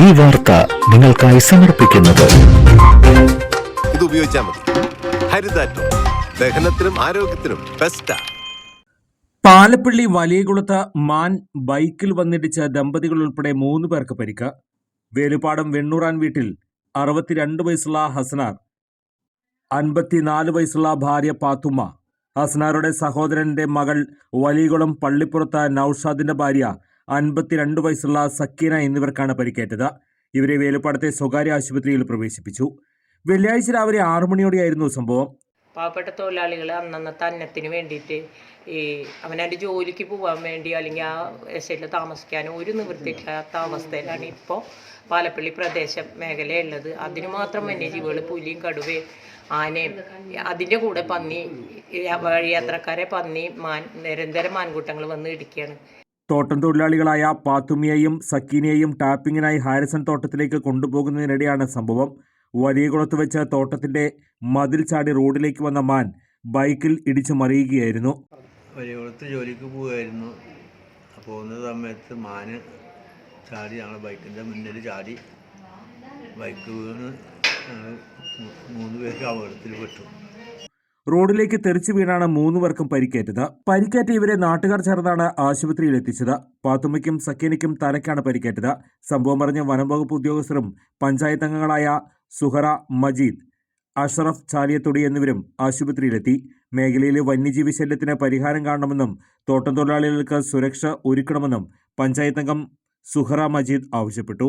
ഈ വാർത്ത നിങ്ങൾക്കായി സമർപ്പിക്കുന്നത്. ഇത് ഉപയോഗിച്ചാൽ മതി. ഹരിതാറ്റം. ദഹനത്തിനും ആരോഗ്യത്തിനും ബെസ്റ്റാ പാലപ്പള്ളി വലിയകുളത്ത് മാൻ ബൈക്കിൽ വന്നിടിച്ച ദമ്പതികൾ ഉൾപ്പെടെ മൂന്ന് പേർക്ക് പരിക്ക്. വേലുപാടം വെണ്ണൂറാൻ വീട്ടിൽ അറുപത്തിരണ്ട് വയസ്സുള്ള ഹസനാർ അൻപത്തിനാല് വയസ്സുള്ള ഭാര്യ പാത്തുമ്മ ഹസനാറുടെ സഹോദരന്റെ മകൾ വലിയകുളം പള്ളിപ്പുറത്ത് നൌഷാദിന്റെ ഭാര്യ അൻപത്തിരണ്ട് വയസ്സുള്ള സക്കീന എന്നിവർക്കാണ് പരിക്കേറ്റത്. ഇവരെ വേലുപ്പാടത്തെ സ്വകാര്യ ആശുപത്രിയിൽ പ്രവേശിപ്പിച്ചു. വെള്ളിയാഴ്ച രാവിലെ ആറു മണിയോടെയായിരുന്നു സംഭവം. പാവപ്പെട്ട തൊഴിലാളികൾ അന്നന്നത്തെ അന്നത്തിന് വേണ്ടിയിട്ട് ഈ അവനവന്റെ ജോലിക്ക് പോകാൻ വേണ്ടി അല്ലെങ്കിൽ ആ എസ്റ്റേറ്റിൽ താമസിക്കാനോ ഒരു നിവൃത്തിയില്ലാത്ത അവസ്ഥയിലാണ് ഇപ്പോൾ പാലപ്പള്ളി പ്രദേശം മേഖലയുള്ളത്. അതിന് മാത്രം വന്യജീവികൾ പുലിയും കടുവയും ആനയും അതിന്റെ കൂടെ പന്നി വഴിയാത്രക്കാരെ പന്നി മാൻ നിരന്തരം മാൻകൂട്ടങ്ങൾ വന്ന് ഇടിക്കുകയാണ്. തോട്ടം തൊഴിലാളികളായ പാത്തുമിയെയും സക്കീനെയും ടാപ്പിങ്ങിനായി ഹാരിസൺ തോട്ടത്തിലേക്ക് കൊണ്ടുപോകുന്നതിനിടെയാണ് സംഭവം. വലിയകുളത്ത് വെച്ച് തോട്ടത്തിന്റെ മതിൽ ചാടി റോഡിലേക്ക് വന്ന മാൻ ബൈക്കിൽ ഇടിച്ചു മറിയുകയായിരുന്നു. വലിയകുളത്ത് ജോലിക്ക് പോവുകയായിരുന്നു. പോകുന്ന സമയത്ത് മാന് ചാടി ഞങ്ങൾ ബൈക്കിന്റെ മുന്നിൽ ചാടി ബൈക്ക് വീണ് ഞങ്ങൾ മൂന്ന് പേർക്ക് അപകടത്തിൽ പെട്ടു റോഡിലേക്ക് തെറിച്ചു വീണാണ് മൂന്ന് പേർക്കും പരിക്കേറ്റത്. പരിക്കേറ്റ ഇവരെ നാട്ടുകാർ ചേർന്നാണ് ആശുപത്രിയിൽ എത്തിച്ചത്. പാത്തുമ്മയ്ക്കും സക്കീനയ്ക്കും തലയ്ക്കാണ് പരിക്കേറ്റത്. സംഭവം അറിഞ്ഞ വനം വകുപ്പ് ഉദ്യോഗസ്ഥരും പഞ്ചായത്ത് അംഗങ്ങളായ സുഹറ മജീദ് അഷറഫ് ചാലിയത്തൊടി എന്നിവരും ആശുപത്രിയിലെത്തി. മേഖലയിലെ വന്യജീവി ശല്യത്തിന് പരിഹാരം കാണണമെന്നും തോട്ടം തൊഴിലാളികൾക്ക് സുരക്ഷ ഒരുക്കണമെന്നും പഞ്ചായത്ത് അംഗം സുഹറ മജീദ് ആവശ്യപ്പെട്ടു.